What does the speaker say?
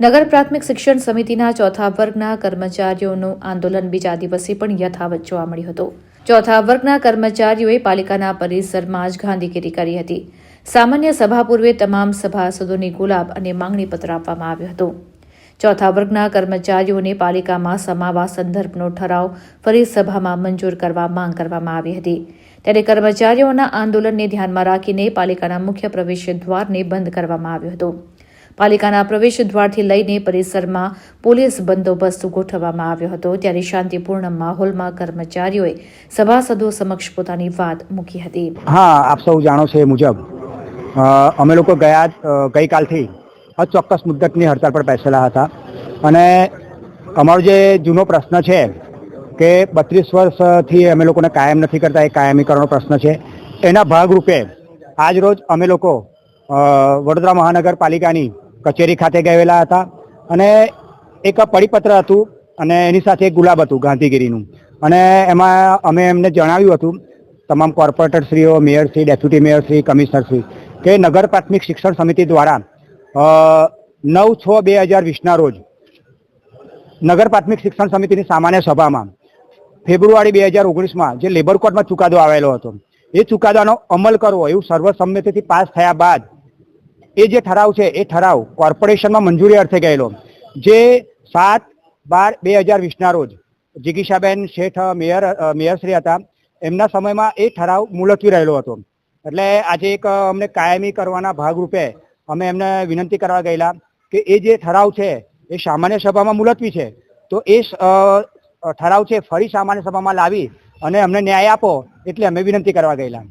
નગર પ્રાથમિક શિક્ષણ સમિતિના ચોથા વર્ગના કર્મચારીઓનું આંદોલન બીજા દિવસે પણ યથાવત જોવા મળ્યું હતું. ચોથા વર્ગના કર્મચારીઓએ પાલિકાના પરિસરમાં જ ગાંધીગીરી કરી હતી. સામાન્ય સભા પૂર્વે તમામ સભાસદોની ગુલાબ અને માંગણીપત્ર આપવામાં આવ્યું હતું. ચોથા વર્ગના કર્મચારીઓને પાલિકામાં સમાવા સંદર્ભનો ઠરાવ ફરી સભામાં મંજૂર કરવા માંગ કરવામાં આવી હતી. ત્યારે કર્મચારીઓના આંદોલનને ધ્યાનમાં રાખીને પાલિકાના મુખ્ય પ્રવેશ દ્વારને બંધ કરવામાં આવ્યો હતો. પાલિકાના પ્રવેશ દ્વારથી લઈને પરિસરમાં પોલીસ બંદોબસ્ત ગોઠવવામાં આવ્યો હતો. ત્યારે શાંતિપૂર્ણ માહોલમાં કર્મચારીઓએ સભાસદો સમક્ષ પોતાની વાત મૂકી હતી. હા આપ સૌ જાણો છો મુજબ. અમે લોકો ગયા અ, ગઈકાલથી ચોક્કસ મુદ્દતની હડતાળ પર બેસેલા હતા. અને અમારો જે જૂનો પ્રશ્ન છે કે બત્રીસ વર્ષથી અમે લોકોને કાયમ નથી કરતા, એ કાયમીકરણનો પ્રશ્ન છે. એના ભાગરૂપે આજ રોજ અમે લોકો વડોદરા મહાનગરપાલિકાની કચેરી ખાતે ગયેલા હતા. અને એક પરિપત્ર હતું અને એની સાથે એક ગુલાબ હતું ગાંધીગીરીનું. અને એમાં અમે એમને જણાવ્યું હતું, તમામ કોર્પોરેટરશ્રીઓ, મેયરશ્રી, ડેપ્યુટી મેયરશ્રી, કમિશનરશ્રી, કે નગર પ્રાથમિક શિક્ષણ સમિતિ દ્વારા નવ છ બે હજાર વીસના રોજ નગર પ્રાથમિક શિક્ષણ સમિતિની સામાન્ય સભામાં ફેબ્રુઆરી બે હજાર ઓગણીસમાં જે લેબર કોર્ટમાં ચુકાદો આવેલો હતો, એ ચુકાદાનો અમલ કરવો, એવું સર્વસંમતિથી પાસ થયા બાદ એ જે ઠરાવ છે, એ ઠરાવ કોર્પોરેશનમાં મંજૂરી અર્થે ગયેલો. જે સાત બાર બે હજાર વીસના રોજ જિગીશાબેન શેઠ, મેયર મેયરશ્રી હતા, એમના સમયમાં એ ઠરાવ મુલતવી રહેલો હતો. એટલે આજે એક અમને કાયમી કરવાના ભાગરૂપે અમે એમને વિનંતી કરવા ગયેલા કે એ જે ઠરાવ છે, એ સામાન્ય સભામાં મુલતવી છે. તો એ ઠરાવ છે ફરી સામાન્ય સભામાં લાવી અને અમને ન્યાય આપો એટલે અમે વિનંતી કરવા ગયેલા.